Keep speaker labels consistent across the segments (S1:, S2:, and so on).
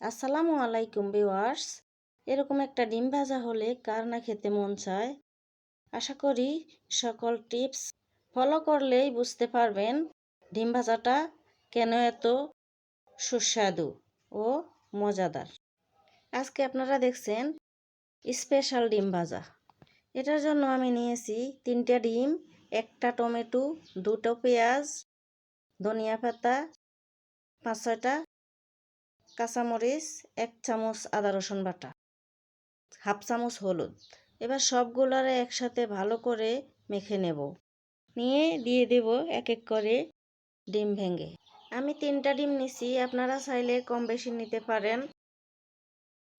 S1: আসসালামু আলাইকুম ভিউয়ার্স। এরকম একটা ডিম ভাজা হলে কার না খেতে মন চায়? আশা করি সকল টিপস ফলো করলেই বুঝতে পারবেন ডিম ভাজাটা কেন এত সুস্বাদু ও মজাদার। আজকে আপনারা দেখছেন স্পেশাল ডিম ভাজা। এটার জন্য আমি নিয়েছি তিনটা ডিম, একটা টমেটো, দুটো পেঁয়াজ, ধনিয়া পাতা, পাঁচ ছয়টা কাঁচামরিচ, এক চামচ আদা রসুন বাটা, হাফ চামচ হলুদ। এবার সবগুলারে একসাথে ভালো করে মেখে নেব। নিয়ে দিয়ে দেব এক এক করে ডিম ভেঙে। আমি তিনটা ডিম নিছি, আপনারা চাইলে কম বেশি নিতে পারেন।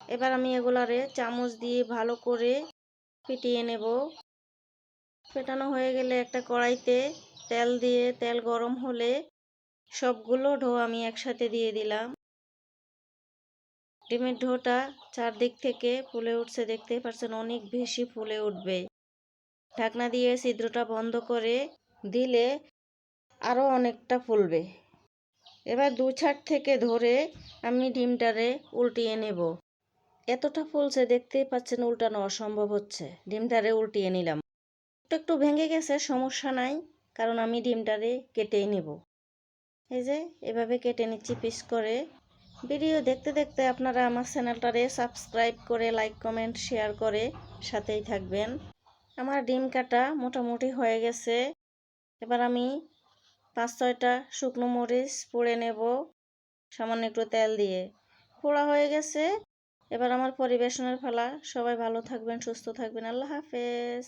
S1: এবার আমি এগুলারে চামচ দিয়ে ভালো করে ফিটিয়ে নেব। ফেটানো হয়ে গেলে একটা কড়াইতে তেল দিয়ে, তেল গরম হলে সবগুলো ঢো আমি একসাথে দিয়ে দিলাম। ডিমের ঢোটা চারদিক থেকে ফুলে উঠছে দেখতে পাচ্ছেন অনেক বেশি ফুলে উঠবে। ঢাকনা দিয়ে ছিদ্রটা বন্ধ করে দিলে আরও অনেকটা ফুলবে। এবার দু ছাট থেকে ধরে আমি ডিমটারে উল্টিয়ে নেব। এতটা ফুলছে, দেখতেই পাচ্ছেন উল্টানো অসম্ভব হচ্ছে। ডিমটারে উল্টিয়ে নিলাম। একটু একটু ভেঙে গেছে, সমস্যা নাই, কারণ আমি ডিমটারে কেটেই নেব। এই যে, এভাবে কেটে নিচ্ছি পিস করে। ভিডিও দেখতে দেখতে আপনারা আমার চ্যানেলটারে সাবস্ক্রাইব করে, লাইক, কমেন্ট, শেয়ার করে সাথেই থাকবেন। আমার ডিম কাটা মোটামুটি হয়ে গেছে। এবার আমি পাঁচ ছয়টা শুকনো মরিচ পুড়ে নেব, সামান্য একটু তেল দিয়ে। পোড়া হয়ে গেছে। এবার আমার পরিবেশনের ফেলা সবাই ভালো থাকবেন, সুস্থ থাকবেন। আল্লাহ হাফেজ।